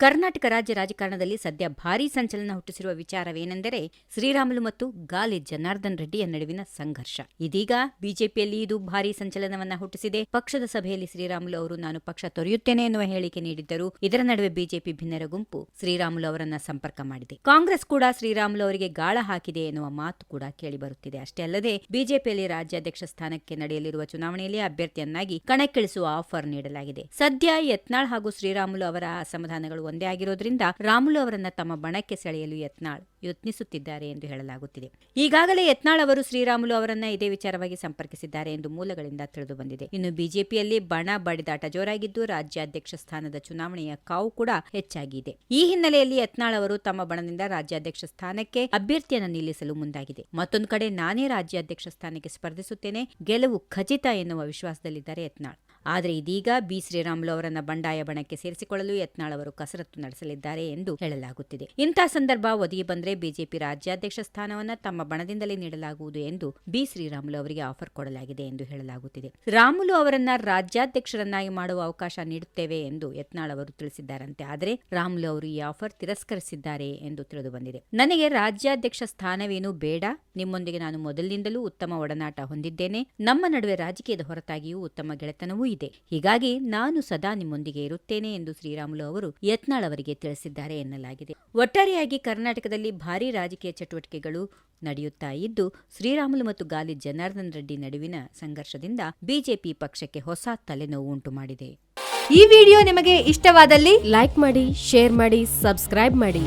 ಕರ್ನಾಟಕ ರಾಜ್ಯ ರಾಜಕಾರಣದಲ್ಲಿ ಸದ್ಯ ಭಾರೀ ಸಂಚಲನ ಹುಟ್ಟಿಸಿರುವ ವಿಚಾರವೇನೆಂದರೆ ಶ್ರೀರಾಮುಲು ಮತ್ತು ಗಾಲಿ ಜನಾರ್ದನ್ ರೆಡ್ಡಿಯ ನಡುವಿನ ಸಂಘರ್ಷ. ಇದೀಗ ಬಿಜೆಪಿಯಲ್ಲಿ ಇದು ಭಾರೀ ಸಂಚಲನವನ್ನ ಹುಟ್ಟಿಸಿದೆ. ಪಕ್ಷದ ಸಭೆಯಲ್ಲಿ ಶ್ರೀರಾಮುಲು ಅವರು, ನಾನು ಪಕ್ಷ ತೊರೆಯುತ್ತೇನೆ ಎನ್ನುವ ಹೇಳಿಕೆ ನೀಡಿದ್ದರು. ಇದರ ನಡುವೆ ಬಿಜೆಪಿ ಭಿನ್ನರ ಗುಂಪು ಶ್ರೀರಾಮುಲು ಅವರನ್ನ ಸಂಪರ್ಕ ಮಾಡಿದೆ. ಕಾಂಗ್ರೆಸ್ ಕೂಡ ಶ್ರೀರಾಮುಲು ಅವರಿಗೆ ಗಾಳ ಹಾಕಿದೆ ಎನ್ನುವ ಮಾತು ಕೂಡ ಕೇಳಿಬರುತ್ತಿದೆ ಅಷ್ಟೇ ಅಲ್ಲದೆ ಬಿಜೆಪಿಯಲ್ಲಿ ರಾಜ್ಯಾಧ್ಯಕ್ಷ ಸ್ಥಾನಕ್ಕೆ ನಡೆಯಲಿರುವ ಚುನಾವಣೆಯಲ್ಲಿ ಅಭ್ಯರ್ಥಿಯನ್ನಾಗಿ ಕಣಕ್ಕಿಳಿಸುವ ಆಫರ್ ನೀಡಲಾಗಿದೆ. ಸದ್ಯ ಯತ್ನಾಳ್ ಹಾಗೂ ಶ್ರೀರಾಮುಲು ಅವರ ಅಸಮಾಧಾನಗಳು ಒಂದೇ ಆಗಿರೋದ್ರಿಂದ ರಾಮುಲು ಅವರನ್ನ ತಮ್ಮ ಬಣಕ್ಕೆ ಸೆಳೆಯಲು ಯತ್ನಾಳ್ ಯತ್ನಿಸುತ್ತಿದ್ದಾರೆ ಎಂದು ಹೇಳಲಾಗುತ್ತಿದೆ. ಈಗಾಗಲೇ ಯತ್ನಾಳ್ ಅವರು ಶ್ರೀರಾಮುಲು ಅವರನ್ನ ಇದೇ ವಿಚಾರವಾಗಿ ಸಂಪರ್ಕಿಸಿದ್ದಾರೆ ಎಂದು ಮೂಲಗಳಿಂದ ತಿಳಿದು ಬಂದಿದೆ. ಇನ್ನು ಬಿಜೆಪಿಯಲ್ಲಿ ಬಣ ಬಡಿದಾಟ ಜೋರಾಗಿದ್ದು ರಾಜ್ಯಾಧ್ಯಕ್ಷ ಸ್ಥಾನದ ಚುನಾವಣೆಯ ಕಾವು ಕೂಡ ಹೆಚ್ಚಾಗಿದೆ. ಈ ಹಿನ್ನೆಲೆಯಲ್ಲಿ ಯತ್ನಾಳ್ ಅವರು ತಮ್ಮ ಬಣದಿಂದ ರಾಜ್ಯಾಧ್ಯಕ್ಷ ಸ್ಥಾನಕ್ಕೆ ಅಭ್ಯರ್ಥಿಯನ್ನು ನಿಲ್ಲಿಸಲು ಮುಂದಾಗಿದೆ. ಮತ್ತೊಂದು ಕಡೆ ನಾನೇ ರಾಜ್ಯಾಧ್ಯಕ್ಷ ಸ್ಥಾನಕ್ಕೆ ಸ್ಪರ್ಧಿಸುತ್ತೇನೆ, ಗೆಲುವು ಖಚಿತ ಎನ್ನುವ ವಿಶ್ವಾಸದಲ್ಲಿದ್ದಾರೆ ಯತ್ನಾಳ್. ಆದರೆ ಇದೀಗ ಬಿ ಶ್ರೀರಾಮುಲು ಅವರನ್ನ ಬಂಡಾಯ ಬಣಕ್ಕೆ ಸೇರಿಸಿಕೊಳ್ಳಲು ಯತ್ನಾಳ್ ಅವರು ಕಸರತ್ತು ನಡೆಸಲಿದ್ದಾರೆ ಎಂದು ಹೇಳಲಾಗುತ್ತಿದೆ. ಇಂತಹ ಸಂದರ್ಭ ಒದಗಿ ಬಂದರೆ ಬಿಜೆಪಿ ರಾಜ್ಯಾಧ್ಯಕ್ಷ ಸ್ಥಾನವನ್ನ ತಮ್ಮ ಬಣದಿಂದಲೇ ನೀಡಲಾಗುವುದು ಎಂದು ಬಿ ಶ್ರೀರಾಮುಲು ಅವರಿಗೆ ಆಫರ್ ಕೊಡಲಾಗಿದೆ ಎಂದು ಹೇಳಲಾಗುತ್ತಿದೆ. ರಾಮುಲು ಅವರನ್ನ ರಾಜ್ಯಾಧ್ಯಕ್ಷರನ್ನಾಗಿ ಮಾಡುವ ಅವಕಾಶ ನೀಡುತ್ತೇವೆ ಎಂದು ಯತ್ನಾಳ್ ಅವರು ತಿಳಿಸಿದ್ದಾರಂತೆ. ಆದರೆ ರಾಮುಲು ಅವರು ಈ ಆಫರ್ ತಿರಸ್ಕರಿಸಿದ್ದಾರೆ ಎಂದು ತಿಳಿದು ಬಂದಿದೆ. ನನಗೆ ರಾಜ್ಯಾಧ್ಯಕ್ಷ ಸ್ಥಾನವೇನೂ ಬೇಡ. ನಿಮ್ಮೊಂದಿಗೆ ನಾನು ಮೊದಲಿನಿಂದಲೂ ಉತ್ತಮ ಒಡನಾಟ ಹೊಂದಿದ್ದೇನೆ. ನಮ್ಮ ನಡುವೆ ರಾಜಕೀಯದ ಹೊರತಾಗಿಯೂ ಉತ್ತಮ ಗೆಳೆತನವೂ ಇದೆ ಹೀಗಾಗಿ ನಾನು ಸದಾ ನಿಮ್ಮೊಂದಿಗೆ ಇರುತ್ತೇನೆ ಎಂದು ಶ್ರೀರಾಮುಲು ಅವರು ಯತ್ನಾಳ್ ಅವರಿಗೆ ತಿಳಿಸಿದ್ದಾರೆ ಎನ್ನಲಾಗಿದೆ. ಒಟ್ಟಾರೆಯಾಗಿ ಕರ್ನಾಟಕದಲ್ಲಿ ಭಾರೀ ರಾಜಕೀಯ ಚಟುವಟಿಕೆಗಳು ನಡೆಯುತ್ತಾ ಇದ್ದು, ಶ್ರೀರಾಮುಲು ಮತ್ತು ಗಾಲಿ ಜನಾರ್ದನ್ ರೆಡ್ಡಿ ನಡುವಿನ ಸಂಘರ್ಷದಿಂದ ಬಿಜೆಪಿ ಪಕ್ಷಕ್ಕೆ ಹೊಸ ತಲೆನೋವು ಉಂಟು ಮಾಡಿದೆ. ಈ ವಿಡಿಯೋ ನಿಮಗೆ ಇಷ್ಟವಾದಲ್ಲಿ ಲೈಕ್ ಮಾಡಿ, ಶೇರ್ ಮಾಡಿ, ಸಬ್ಸ್ಕ್ರೈಬ್ ಮಾಡಿ.